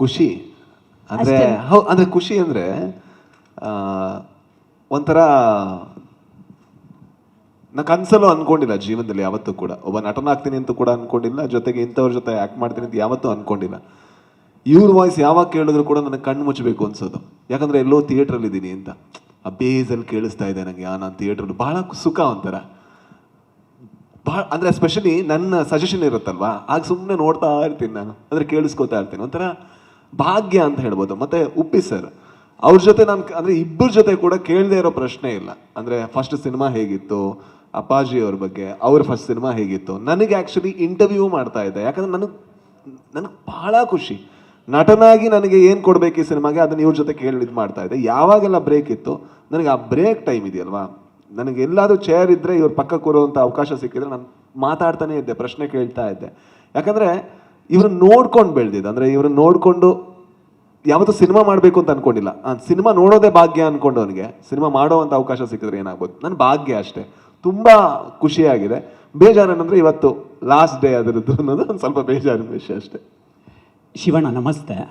ಖುಷಿ. ಅಂದ್ರೆ ಹೌ ಅಂದ್ರೆ ಖುಷಿ ಅಂದ್ರೆ ಆ, ಒಂಥರ ನಾ ಕನ್ಸಲ್ಲೂ ಅನ್ಕೊಂಡಿಲ್ಲ ಜೀವನದಲ್ಲಿ ಯಾವತ್ತೂ ಕೂಡ. ಒಬ್ಬ ನಟನಾಗ್ತೀನಿ ಅಂತ ಕೂಡ ಅನ್ಕೊಂಡಿಲ್ಲ ಜೊತೆಗೆ ಇಂಥವ್ರ ಜೊತೆ ಆಕ್ಟ್ ಮಾಡ್ತೀನಿ ಅಂತ ಯಾವತ್ತೂ ಅನ್ಕೊಂಡಿಲ್ಲ. ಇವ್ರ ವಾಯ್ಸ್ ಯಾವಾಗ ಕೇಳಿದ್ರು ಕೂಡ ನನಗೆ ಕಣ್ಣು ಮುಚ್ಚಬೇಕು ಅನ್ಸೋದು. ಯಾಕಂದ್ರೆ ಎಲ್ಲೋ ಥಿಯೇಟ್ರಲ್ಲಿ ಇದ್ದೀನಿ ಅಂತ. ಆ ಬೇಸಲ್ಲಿ ಕೇಳಿಸ್ತಾ ಇದೆ ನನಗೆ ಆ ನಾನು ಥಿಯೇಟ್ರಲ್ಲಿ ಬಹಳ ಸುಖ ಒಂಥರ. ಭಾಳ ಅಂದ್ರೆ ಸ್ಪೆಷಲಿ ನನ್ನ ಸಜೆಷನ್ ಇರುತ್ತಲ್ವಾ? ಆಗ ಸುಮ್ಮನೆ ನೋಡ್ತಾ ಇರ್ತೀನಿ ನಾನು. ಅಂದ್ರೆ ಕೇಳಿಸ್ಕೊತಾ ಇರ್ತೀನಿ. ಒಂಥರ ಭಾಗ್ಯ ಅಂತ ಹೇಳ್ಬೋದು. ಮತ್ತೆ ಉಪ್ಪಿ ಸರ್ ಅವ್ರ ಜೊತೆ ನಾನು ಅಂದ್ರೆ ಇಬ್ಬರ ಜೊತೆ ಕೂಡ ಕೇಳದೆ ಇರೋ ಪ್ರಶ್ನೆ ಇಲ್ಲ. ಅಂದ್ರೆ ಫಸ್ಟ್ ಸಿನಿಮಾ ಹೇಗಿತ್ತು, ಅಪ್ಪಾಜಿ ಅವ್ರ ಬಗ್ಗೆ, ಅವ್ರ ಫಸ್ಟ್ ಸಿನಿಮಾ ಹೇಗಿತ್ತು, ನನಗೆ ಆ್ಯಕ್ಚುಲಿ ಇಂಟರ್ವ್ಯೂ ಮಾಡ್ತಾ ಇದ್ದೆ. ಯಾಕಂದ್ರೆ ನನಗೆ ನನಗೆ ಬಹಳ ಖುಷಿ. ನಟನಾಗಿ ನನಗೆ ಏನು ಕೊಡ್ಬೇಕು ಈ ಸಿನಿಮಾಗೆ ಅದನ್ನ ಇವ್ರ ಜೊತೆ ಕೇಳಿ, ಇದು ಮಾಡ್ತಾ ಇದ್ದೆ. ಯಾವಾಗೆಲ್ಲ ಬ್ರೇಕ್ ಇತ್ತು, ನನಗೆ ಆ ಬ್ರೇಕ್ ಟೈಮ್ ಇದೆಯಲ್ವಾ? ನನಗೆ ಎಲ್ಲಾದರೂ ಚೇರ್ ಇದ್ದರೆ ಇವ್ರ ಪಕ್ಕ ಕೂರುವಂಥ ಅವಕಾಶ ಸಿಕ್ಕಿದ್ರೆ ನಾನು ಮಾತಾಡ್ತಾನೆ ಇದ್ದೆ, ಪ್ರಶ್ನೆ ಕೇಳ್ತಾ ಇದ್ದೆ. ಯಾಕಂದ್ರೆ ಇವ್ರನ್ನ ನೋಡ್ಕೊಂಡು ಬೆಳೆದಿದ್ದು. ಅಂದ್ರೆ ಇವ್ರನ್ನ ನೋಡ್ಕೊಂಡು ಯಾವತ್ತೂ ಸಿನಿಮಾ ಮಾಡಬೇಕು ಅಂತ ಅನ್ಕೊಂಡಿಲ್ಲ. ಸಿನಿಮಾ ನೋಡೋದೇ ಭಾಗ್ಯ ಅನ್ಕೊಂಡವನಿಗೆ. ಸಿನಿಮಾ ಮಾಡೋವಂಥ ಅವಕಾಶ ಸಿಕ್ಕಿದ್ರೆ ಏನಾಗ್ಬೋದು? ನನ್ನ ಭಾಗ್ಯ ಅಷ್ಟೇ. ತುಂಬಾ ಖುಷಿಯಾಗಿದೆ. ಬೇಜಾರೇನಂದ್ರೆ ಇವತ್ತು ಲಾಸ್ಟ್ ಡೇ ಅದರದ್ದು ಅನ್ನೋದು ಒಂದು ಸ್ವಲ್ಪ ಬೇಜಾರಿನ ವಿಷಯ ಅಷ್ಟೇ. ಶಿವಣ್ಣ, ನಮಸ್ತೆ.